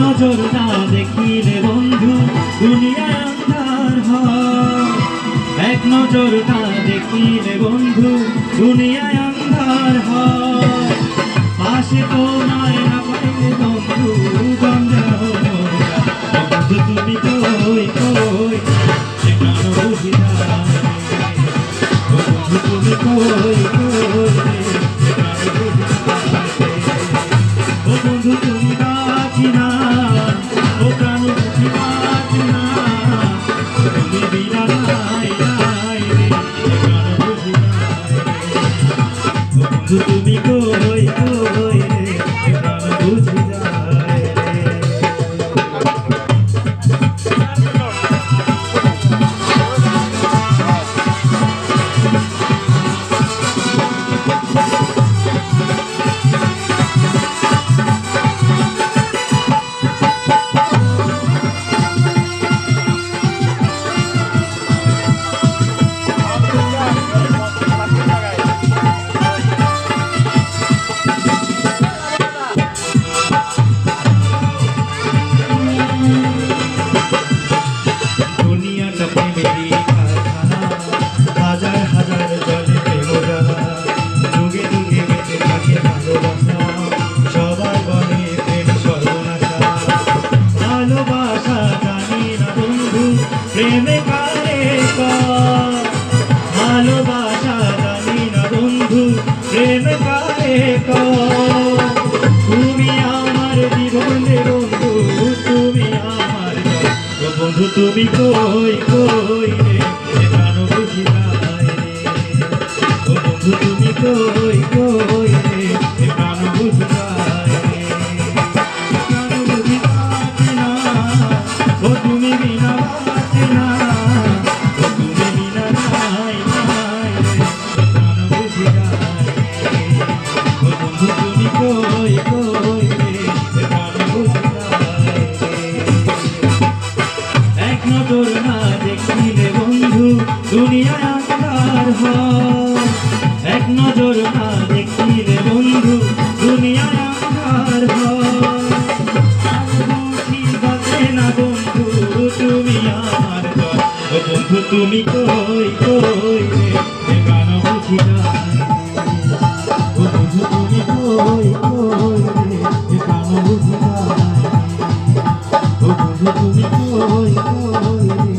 নজর না দেখিলে বন্ধু দুনিয়ায় আন্ধার হয়। এক নজর না দেখিলে বন্ধু দুনিয়ায় আন্ধার হয়। পাশে তোমায় না পাইলে বন্ধু গঞ্জা বন্ধু তুমি কই কই সে প্রাণ বুঝি না। বন্ধু তুমি কই কই কই কই ভালোবাসা জানি না বন্ধু প্রেমে কারে তুমি আমার জীবনে বন্ধু তুমি আমার বন্ধু তুমি কই কই রে এ বুঝি রে বন্ধু তুমি কই কই রে পার হয় এক নজর না দেখি রে বন্ধু দুনিয়া আমার হয় না বন্ধু, তুমি আমার বন্ধু, তুমি কই কই গান বুঝি না বন্ধু, তুমি কই কই গান বুঝি না বন্ধু, তুমি কই কই